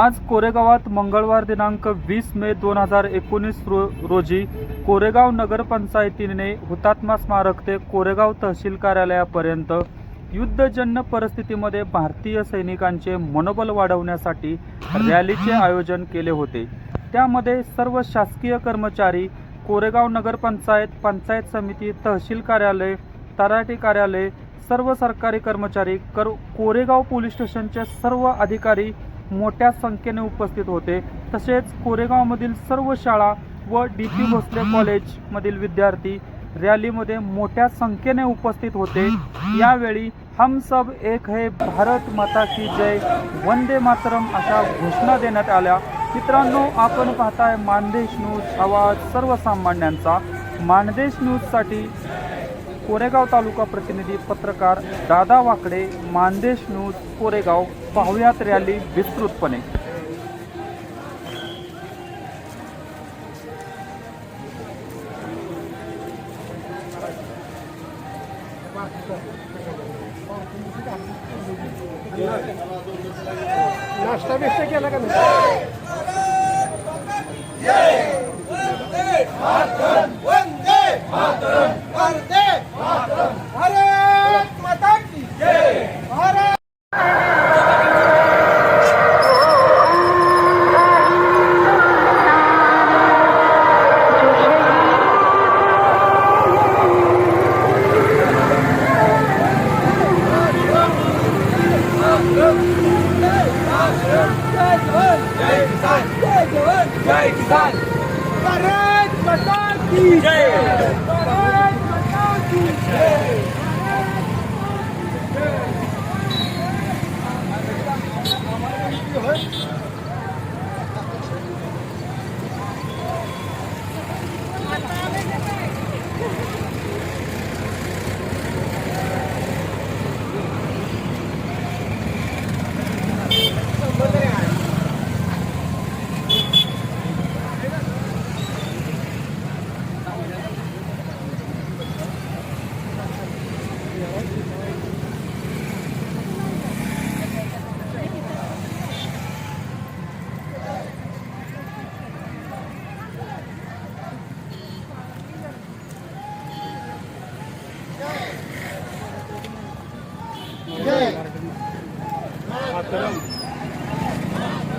आज कोरेगावात मंगळवार दिनांक वीस मे दोन हजार एकोणीस रो रोजी कोरेगाव नगरपंचायतीने हुतात्मा स्मारक ते कोरेगाव तहसील कार्यालयापर्यंत युद्धजन्य परिस्थितीमध्ये भारतीय सैनिकांचे मनोबल वाढवण्यासाठी रॅलीचे आयोजन केले होते. त्यामध्ये सर्व शासकीय कर्मचारी कोरेगाव नगरपंचायत पंचायत समिती तहसील कार्यालय तलाठी कार्यालय सर्व सरकारी कर्मचारी कर कोरेगाव पोलीस स्टेशनचे सर्व अधिकारी मोठ्या संख्येने उपस्थित होते. तसेच कोरेगावमधील सर्व शाळा व डी पी भोसले कॉलेजमधील विद्यार्थी रॅलीमध्ये मोठ्या संख्येने उपस्थित होते. यावेळी हम सब एक है भारत माता की जय वंदे मातरम अशा घोषणा देण्यात आल्या. मित्रांनो आपण पाहताय मानदेश न्यूज आवाज सर्वसामान्यांचा. मानदेश न्यूजसाठी कोरेगाव तालुका प्रतिनिधी पत्रकार दादा वाकडे मानदेश न्यूज कोरेगाव पाहुयात रॅली विस्तृतपणे नाश्ता बिस्टा केला का नाही वंदे मातरम वंदे मातरम भारत माता की जय भारत जय जवान जय किसान जय जवान जय किसान भारत माता की जय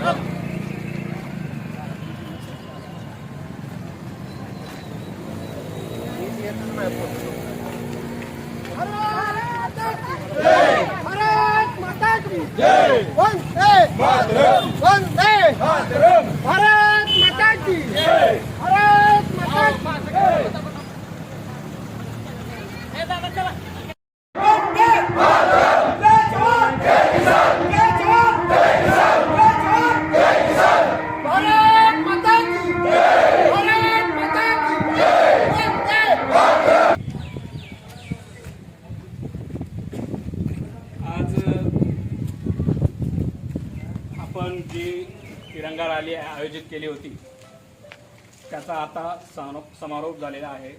भारत माता की जय भारत माता की जय वंदे मातरम वंदे मातरम भारत माता की जय भारत माता की जय वंदे मातरम जय जवान जय किसान जय जवान जय किसान जय जवान जय किसान भारत माता की जय भारत माता की जय वंदे मातरम आज आपण जी तिरंगा रॅली आयोजित केली होती. त्याचा आता समारो समारोप झालेला आहे.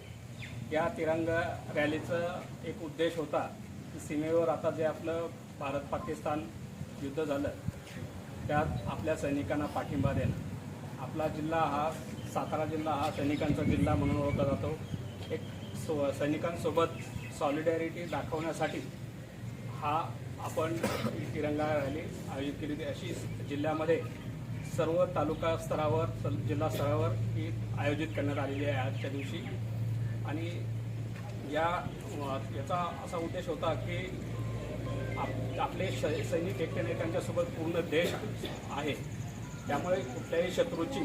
या तिरंगा रॅलीचं एक उद्देश होता की सीमेवर आता जे आपलं भारत पाकिस्तान युद्ध झालं त्यात आपल्या सैनिकांना पाठिंबा देणं. आपला जिल्हा हा सातारा जिल्हा हा सैनिकांचा जिल्हा म्हणून ओळखला जातो. एक सो सैनिकांसोबत सॉलिडॅरिटी दाखवण्यासाठी हा आपण ही तिरंगा रॅली आयोजित केली होती. अशी जिल्ह्यामध्ये सर्व तालुका स्तरावर जिल्हा स्तरावर ही आयोजित करण्यात आलेली आहे आजच्या दिवशी. आणि या याचा असा उद्देश होता की आप आपले श सैनिक एकट्या त्यांच्यासोबत पूर्ण देश आहे. त्यामुळे कुठल्याही शत्रूची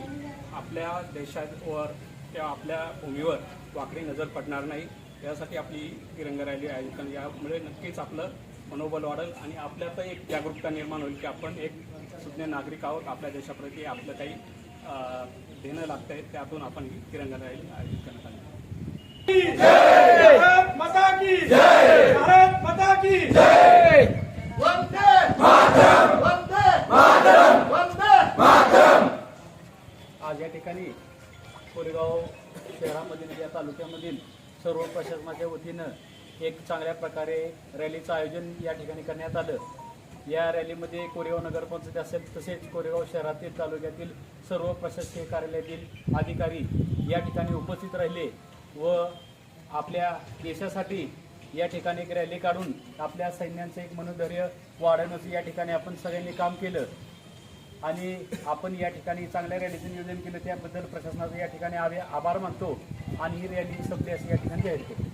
आपल्या देशावर किंवा आपल्या भूमीवर वाकडी नजर पडणार नाही. यासाठी आपली तिरंगा रॅली आयोजित यामुळे नक्कीच आपलं मनोबल वाढेल आणि आपल्यात एक जागरूकता निर्माण होईल की आपण एक सुज्ञ नागरिक आहोत आपल्या देशाप्रती आपलं काही देणं लागतं आहे त्यातून आपण ही तिरंगा रॅली आयोजित करण्यात आली भारत माता की जय! भारत माता की जय! वंदे मातरम! वंदे मातरम! वंदे मातरम! आज या ठिकाणी कोरेगाव शहरामधील या तालुक्यामधील सर्व प्रशासनाच्या वतीनं एक चांगल्या प्रकारे रॅलीचं आयोजन या ठिकाणी करण्यात आलं. या रॅलीमध्ये कोरेगाव नगरपंचायत असेल तसेच कोरेगाव शहरातील तालुक्यातील सर्व प्रशासकीय कार्यालयातील अधिकारी या ठिकाणी उपस्थित राहिले व आपल्या देशासाठी या ठिकाणी एक रॅली काढून आपल्या सैन्यांचं एक मनोधैर्य वाढवण्याचं या ठिकाणी आपण सगळ्यांनी काम केलं. आणि आपण या ठिकाणी चांगल्या रॅलीचं नियोजन केलं त्याबद्दल प्रशासनाचं या ठिकाणी आभार मानतो आणि ही रॅली संपली असं या ठिकाणी जाहीर केली.